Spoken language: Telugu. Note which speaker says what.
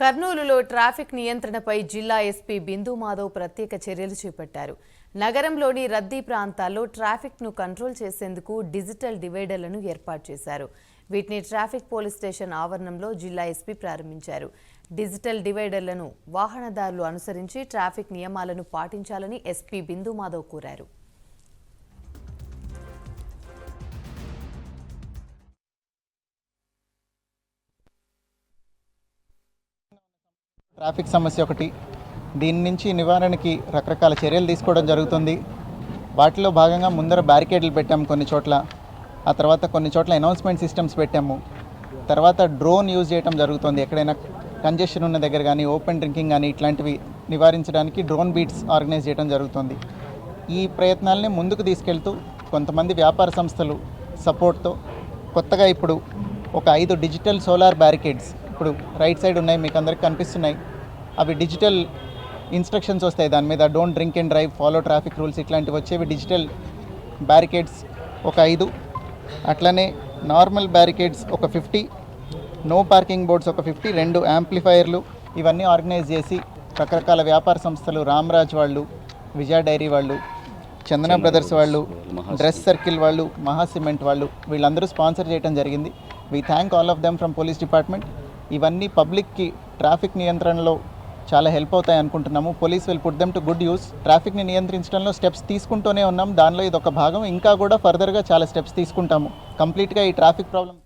Speaker 1: కర్నూలులో ట్రాఫిక్ నియంత్రణపై జిల్లా ఎస్పీ బిందు మాధవ్ ప్రత్యేక చర్యలు చేపట్టారు. నగరంలోని రద్దీ ప్రాంతాల్లో ట్రాఫిక్ను కంట్రోల్ చేసేందుకు డిజిటల్ డివైడర్లను ఏర్పాటు చేశారు. వీటిని ట్రాఫిక్ పోలీస్ స్టేషన్ ఆవరణంలో జిల్లా ఎస్పీ ప్రారంభించారు. డిజిటల్ డివైడర్లను వాహనదారులు అనుసరించి ట్రాఫిక్ నియమాలను పాటించాలని ఎస్పీ బిందు మాధవ్ కోరారు.
Speaker 2: ట్రాఫిక్ సమస్య ఒకటి. దీని నుంచి నివారణకి రకరకాల చర్యలు తీసుకోవడం జరుగుతుంది. వాటిలో భాగంగా ముందర బ్యారికేడ్లు పెట్టాము కొన్ని చోట్ల. ఆ తర్వాత కొన్ని చోట్ల అనౌన్స్మెంట్ సిస్టమ్స్ పెట్టాము. తర్వాత డ్రోన్ యూజ్ చేయడం జరుగుతుంది. ఎక్కడైనా కంజెషన్ ఉన్న దగ్గర కానీ ఓపెన్ డ్రింకింగ్ కానీ ఇట్లాంటివి నివారించడానికి డ్రోన్ బీట్స్ ఆర్గనైజ్ చేయడం జరుగుతుంది. ఈ ప్రయత్నాలని ముందుకు తీసుకెళ్తూ కొంతమంది వ్యాపార సంస్థలు సపోర్ట్తో కొత్తగా ఇప్పుడు ఒక ఐదు డిజిటల్ సోలార్ బ్యారికేడ్స్ ఇప్పుడు రైట్ సైడ్ ఉన్నాయి మీకు అందరికి కనిపిస్తున్నాయి. అవి డిజిటల్ ఇన్స్ట్రక్షన్స్ వస్తాయి దాని మీద. Don't drink and drive follow traffic rules ఇట్లాంటివి వచ్చేవి డిజిటల్ బ్యారికేడ్స్ ఒక ఐదు. అట్లనే నార్మల్ బ్యారికేడ్స్ ఒక ఫిఫ్టీ నో పార్కింగ్ బోర్డ్స్ ఒక ఫిఫ్టీ రెండు యాంప్లిఫైయర్లు ఇవన్నీ ఆర్గనైజ్ చేసి రకరకాల వ్యాపార సంస్థలు రామ్రాజ్ వాళ్ళు విజయ డైరీ వాళ్ళు చందన బ్రదర్స్ వాళ్ళు డ్రెస్ సర్కిల్ వాళ్ళు మహా సిమెంట్ వాళ్ళు వీళ్ళందరూ స్పాన్సర్ చేయడం జరిగింది. We thank all of them from police department ఇవన్నీ పబ్లిక్కి ట్రాఫిక్ నియంత్రణలో చాలా హెల్ప్ అవుతాయి అనుకుంటున్నాము. Police will put them to good use ట్రాఫిక్ని నియంత్రించడంలో స్టెప్స్ తీసుకుంటూనే ఉన్నాం. దానిలో ఇది ఒక భాగం. ఇంకా కూడా ఫర్దర్గా చాలా స్టెప్స్ తీసుకుంటాము. కంప్లీట్గా ఈ ట్రాఫిక్ ప్రాబ్లమ్